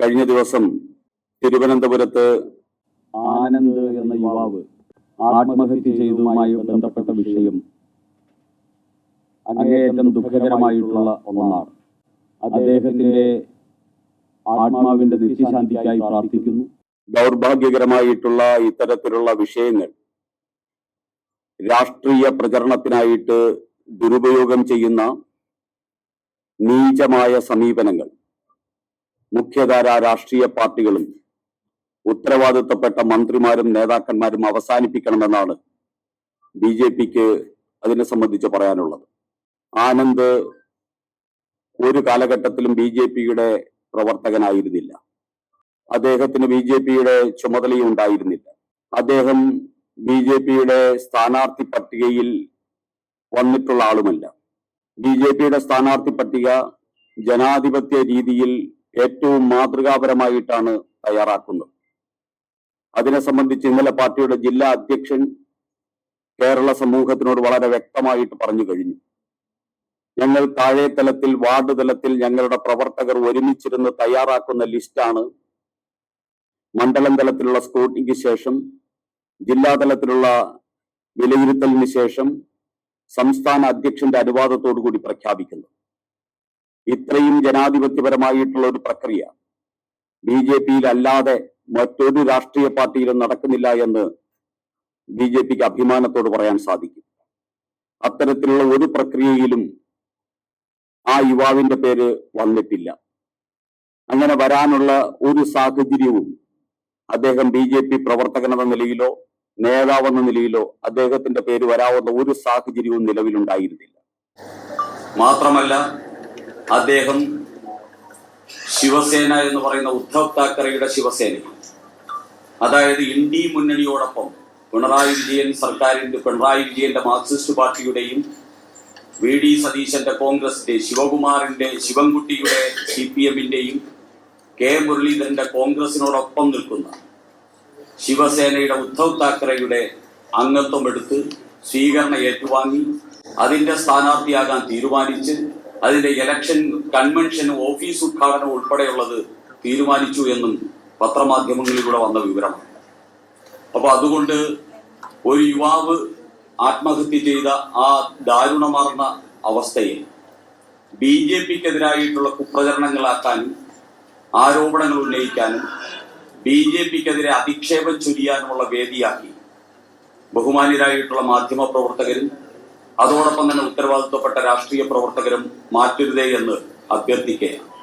കഴിഞ്ഞ ദിവസം തിരുവനന്തപുരത്ത് ആനന്ദ് എന്ന യുവാവ് ആത്മഹത്യ ചെയ്തതുമായി ബന്ധപ്പെട്ട വിഷയം അങ്ങേയറ്റം ദുഃഖകരമായിട്ടുള്ള ഒന്നാണ്. അദ്ദേഹത്തിന്റെ ആത്മാവിന്റെ നിത്യശാന്തിക്കായി പ്രാർത്ഥിക്കുന്നു. ദൗർഭാഗ്യകരമായിട്ടുള്ള ഇത്തരത്തിലുള്ള വിഷയങ്ങൾ രാഷ്ട്രീയ പ്രചരണത്തിനായിട്ട് ദുരുപയോഗം ചെയ്യുന്ന നീചമായ സമീപനങ്ങൾ മുഖ്യധാര രാഷ്ട്രീയ പാർട്ടികളും ഉത്തരവാദിത്തപ്പെട്ട മന്ത്രിമാരും നേതാക്കന്മാരും അവസാനിപ്പിക്കണമെന്നാണ് ബി ജെ പിക്ക് അതിനെ സംബന്ധിച്ച് പറയാനുള്ളത്. ആനന്ദ് ഒരു കാലഘട്ടത്തിലും ബി ജെ പിയുടെ പ്രവർത്തകനായിരുന്നില്ല. അദ്ദേഹത്തിന് ബി ജെ പിയുടെ ചുമതലയും ഉണ്ടായിരുന്നില്ല. അദ്ദേഹം ബി ജെ പിയുടെ സ്ഥാനാർത്ഥി പട്ടികയിൽ വന്നിട്ടുള്ള ആളുമല്ല. ബി ജെ പിയുടെ സ്ഥാനാർത്ഥി പട്ടിക ജനാധിപത്യ രീതിയിൽ ഏറ്റവും മാതൃകാപരമായിട്ടാണ് തയ്യാറാക്കുന്നത്. അതിനെ സംബന്ധിച്ച് ഇന്നലെ പാർട്ടിയുടെ ജില്ലാ അധ്യക്ഷൻ കേരള സമൂഹത്തിനോട് വളരെ വ്യക്തമായിട്ട് പറഞ്ഞു കഴിഞ്ഞു. ഞങ്ങൾ താഴെ തലത്തിൽ വാർഡ് തലത്തിൽ ഞങ്ങളുടെ പ്രവർത്തകർ ഒരുമിച്ചിരുന്ന് തയ്യാറാക്കുന്ന ലിസ്റ്റാണ് മണ്ഡലം തലത്തിലുള്ള സ്ക്രൂട്ടിനിക്ക് ശേഷം ജില്ലാ തലത്തിലുള്ള വിലയിരുത്തലിന് ശേഷം സംസ്ഥാന അധ്യക്ഷന്റെ അനുവാദത്തോടു കൂടി പ്രഖ്യാപിക്കുന്നു ഇത്രയും ജനാധിപത്യപരമായിട്ടുള്ള ഒരു പ്രക്രിയ ബി ജെ പിയിൽ അല്ലാതെ മറ്റൊരു രാഷ്ട്രീയ പാർട്ടിയിലും നടക്കുന്നില്ല എന്ന് ബി ജെ പിക്ക് അഭിമാനത്തോട് പറയാൻ സാധിക്കും. അത്തരത്തിലുള്ള ഒരു പ്രക്രിയയിലും ആ യുവാവിന്റെ പേര് വന്നിട്ടില്ല. അങ്ങനെ വരാനുള്ള ഒരു സാഹചര്യവും അദ്ദേഹം ബി ജെ പി പ്രവർത്തകനെന്ന നിലയിലോ നേതാവെന്ന നിലയിലോ അദ്ദേഹത്തിന്റെ പേര് വരാവുന്ന ഒരു സാഹചര്യവും നിലവിലുണ്ടായിരുന്നില്ല. മാത്രമല്ല അദ്ദേഹം ശിവസേന എന്ന് പറയുന്ന ഉദ്ധവ് താക്കറെയുടെ ശിവസേന. അതായത് ഇന്ത്യ മുന്നണിയോടൊപ്പം പിണറായി വിജയൻ സർക്കാരിന്റെ പിണറായി വിജയന്റെ മാർക്സിസ്റ്റ് പാർട്ടിയുടെയും വി ഡി സതീശന്റെ കോൺഗ്രസിന്റെ ശിവകുമാറിന്റെ ശിവൻകുട്ടിയുടെ സി പി എമ്മിന്റെയും കെ മുരളീധരന്റെ കോൺഗ്രസിനോടൊപ്പം നിൽക്കുന്ന ശിവസേനയുടെ ഉദ്ധവ് താക്കറെയുടെ അംഗത്വം എടുത്ത് സ്വീകരണം ഏറ്റുവാങ്ങി അതിന്റെ സ്ഥാനാർത്ഥിയാകാൻ തീരുമാനിച്ച് അതിന്റെ ഇലക്ഷൻ കൺവെൻഷൻ ഓഫീസ് ഉദ്ഘാടനം ഉൾപ്പെടെയുള്ളത് തീരുമാനിച്ചു എന്നും പത്രമാധ്യമങ്ങളിലൂടെ വന്ന വിവരമാണ്. അപ്പൊ അതുകൊണ്ട് ഒരു യുവാവ് ആത്മഹത്യ ചെയ്ത ആ ദാരുണമാർന്ന അവസ്ഥയിൽ ബി ജെ പിക്കെതിരായിട്ടുള്ള കുപ്രചരണങ്ങളാക്കാനും ആരോപണങ്ങൾ ഉന്നയിക്കാനും ബി ജെ പിക്കെതിരെ അധിക്ഷേപം ചൊരിയാനുമുള്ള വേദിയാക്കി ബഹുമാന്യരായിട്ടുള്ള മാധ്യമ പ്രവർത്തകരും അതോടൊപ്പം തന്നെ ഉത്തരവാദിത്വപ്പെട്ട രാഷ്ട്രീയ പ്രവർത്തകരും മാറ്റരുതേ എന്ന് അഭ്യർത്ഥിക്കുകയാണ്.